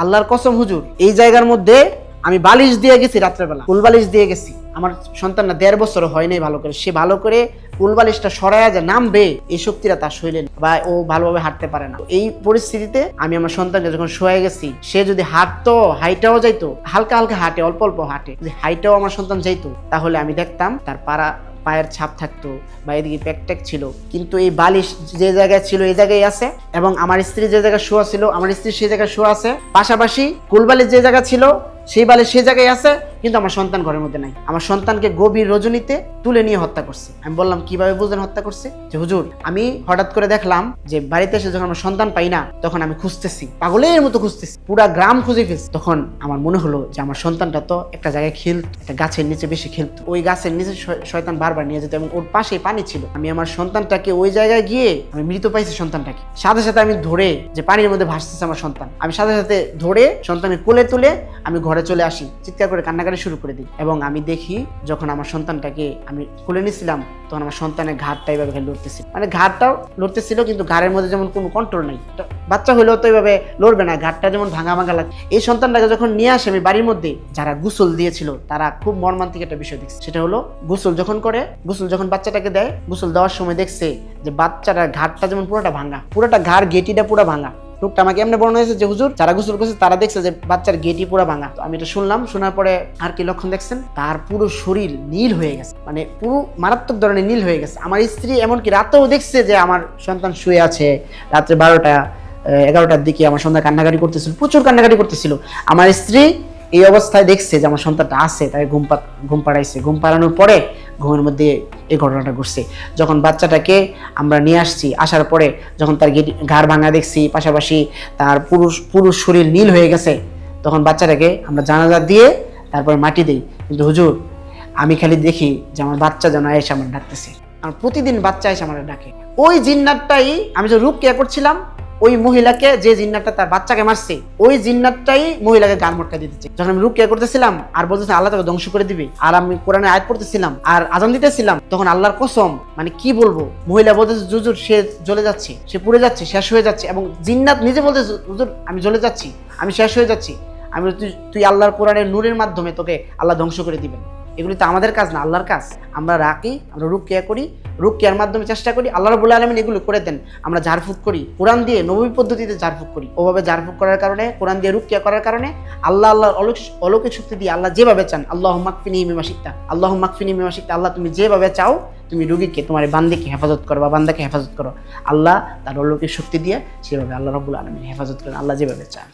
আল্লাহর কসম হুজুর, এই জায়গার মধ্যে আমি বালিশ দিয়ে গেছি রাত্রেবেলা। কুল বালিশ দিয়ে গেছি। আমার সন্তান না দেড় বছর হয় নাই ভালো করে। সে ভালো করে কুল বালিশটা সরাইয়া যে নামবে, এই শক্তিটা তার শরীরে বা ও ভালোভাবে হাঁটতে পারে না। এই পরিস্থিতিতে আমি আমার সন্তানকে যখন শোয়া গেছি, সে যদি হাঁটতো হাইটাও যাইতো, হালকা হালকা হাঁটে, অল্প অল্প হাঁটে। যদি হাইটাও আমার সন্তান যাইতো, তাহলে আমি দেখতাম তার পাড়া পায়ের ছাপ থাকতো বা এদিকে প্যাকট্যাক ছিল। কিন্তু এই বালিশ যে জায়গায় ছিল, এই জায়গায় আছে। এবং আমার স্ত্রী যে জায়গায় শোয়া ছিল, আমার স্ত্রী সেই জায়গায় শোয়া আছে। পাশাপাশি কুলবালিশ যে জায়গা ছিল, সেই বালিশ সেই জায়গায় আছে। কিন্তু আমার সন্তান ঘরের মধ্যে নাই। আমার সন্তানকে গভীর রজনীতে তুলে নিয়ে হত্যা করছে। আমি বললাম, কীভাবে বুঝলেন হত্যা করছে? যে, হুজুর, আমি হঠাৎ করে দেখলাম যে, বাড়িতে এসে যখন আমার সন্তান পাই না, তখন আমি খুঁজতেছি। পাগলের মতো খুঁজতেছি। পুরা গ্রাম খুঁজে ফেলছি। তখন আমার মনে হলো যে, আমার সন্তানটা তো একটা জায়গায় খেলত, একটা গাছের নিচে বেশি খেলত। ওই গাছের নিচে শয়- শয়তান বারবার নিয়ে যেত এবং ওর পাশে পানি ছিল। আমি আমার সন্তানটাকে ওই জায়গায় গিয়ে, আমি মৃত পাইছি সন্তানটাকে। সাথে সাথে আমি ধরে যে, পানির মধ্যে ভাসতেছে আমার সন্তান। আমি সাথে সাথে ধরে সন্তানকে কোলে তুলে আমি ঘরে চলে আসি। চিৎকার করে কান্নাকাটি শুরু করে দিই। এবং আমি দেখি যখন আমার সন্তানটাকে আমি কোলে নিয়েছিলাম, তখন আমার সন্তানের ঘাটটা এইভাবে লড়তেছিল। মানে ঘাটটাও লড়তেছিল, কিন্তু ঘাড়ের মধ্যে যেমন কোনো কন্ট্রোল নাই। বাচ্চা হলেও তো এইভাবে লড়বে না ঘাটটা যেমন ভাঙা ভাঙা লাগে এই সন্তানটাকে যখন নিয়ে আসে আমি বাড়ির মধ্যে, যারা গুসল দিয়েছিল, তারা খুব মর্মান্তিক একটা বিষয় দেখছে। সেটা হলো গুসল যখন করে, গুসল যখন বাচ্চাটাকে দেয়, গুসল দেওয়ার সময় দেখছে যে বাচ্চাটার ঘাটটা যেমন পুরোটা ভাঙা, পুরোটা ঘাড় গেটিটা পুরো ভাঙা। লোকটা আমাকে এমনি বর্ণনা হয়েছে যে, হুজুর, যারা গোসল করছে তারা দেখছে যে বাচ্চার গেটি পুরো ভাঙা। তো আমি এটা শুনলাম, শোনার পরে আর কি লক্ষণ দেখছেন? তার পুরো শরীর নীল হয়ে গেছে। মানে পুরো মারাত্মক ধরনের নীল হয়ে গেছে। আমার স্ত্রী এমনকি রাতেও দেখছে যে, আমার সন্তান শুয়ে আছে। রাত্রে বারোটা এগারোটার দিকে আমার সন্তান কান্নাকাটি করতেছিল, প্রচুর কান্নাকাটি করতেছিল। আমার স্ত্রী এই অবস্থায় দেখছে যে, আমার সন্তানটা আছে। তাই ঘুম ঘুম পাড়াইছে। ঘুম পাড়ানোর পরে ঘুমের মধ্যে এই ঘটনাটা ঘটছে। যখন বাচ্চাটাকে আমরা নিয়ে আসছি, আসার পরে যখন তার ঘাড় ভাঙা দেখছি, পাশাপাশি তার পুরুষ পুরুষ শরীর নীল হয়ে গেছে, তখন বাচ্চাটাকে আমরা জানাজা দিয়ে তারপরে মাটি দিই। কিন্তু হুজুর, আমি খালি দেখি যে আমার বাচ্চা যেন এসে আমার ডাকতেছে। আমার প্রতিদিন বাচ্চা এসে আমার ডাকে। ওই জিন্নারটাই আমি যে রূপ কেয়া করছিলাম ওই মহিলাকে যে জিন্নাতটা তার বাচ্চাকে মারছে, ওই জিন্নাতটাই মহিলাকে গান মটকা দিতেছে যখন আমি রূপ কেয়া করতেছিলাম, আর বলতেছে, আল্লাহ তাকে ধ্বংস করে দিবে। আর আমি কোরআনে আয়াত পড়তেছিলাম, আর আজান দিতেছিলাম, তখন আল্লাহর কসম মানে কি বলব? মহিলা বলতেছে জুজুর সে জ্বলে যাচ্ছে, সে পুড়ে যাচ্ছে, শেষ হয়ে যাচ্ছে। এবং জিন্নাত নিজে বলতেছে, হুজুর, আমি জ্বলে যাচ্ছি, আমি শেষ হয়ে যাচ্ছি। আমি তুই তুই আল্লাহর কোরআনের নূরের মাধ্যমে তোকে আল্লাহ ধ্বংস করে দিবেন। এগুলি তো আমাদের কাজ না, আল্লাহর কাজ। আমরা রাখি, আমরা রুক কেয়া করি রুক কেয়ার মাধ্যমে চেষ্টা করি, আল্লাহ রবুল্লা আলমিন এগুলো করে দেন। আমরা ঝাড়ফুঁক করি, কোরআন দিয়ে নবী পদ্ধতিতে ঝাড়ফুঁক করি। ওভাবে ঝাড়ফুঁক করার কারণে, কোরআন দিয়ে রুক কেয়া করার কারণে, আল্লাহ আল্লাহ অলৌকিক অলৌকিক শক্তি দিয়ে আল্লাহ যেভাবে চান আল্লাহ মাকফিনি মিমা শিখতা। আল্লাহ মাকফিনি মিমা শিখতা, আল্লাহ তুমি যেভাবে চাও, তুমি রুগীকে, তোমার বান্দিকে হেফাজত করো বা বান্দাকে হেফাজত করো। আল্লাহ তার অলৌকিক শক্তি দিয়ে সেভাবে আল্লাহ রবুল্লা আলমিন হেফাজত করেন, আল্লাহ যেভাবে চান।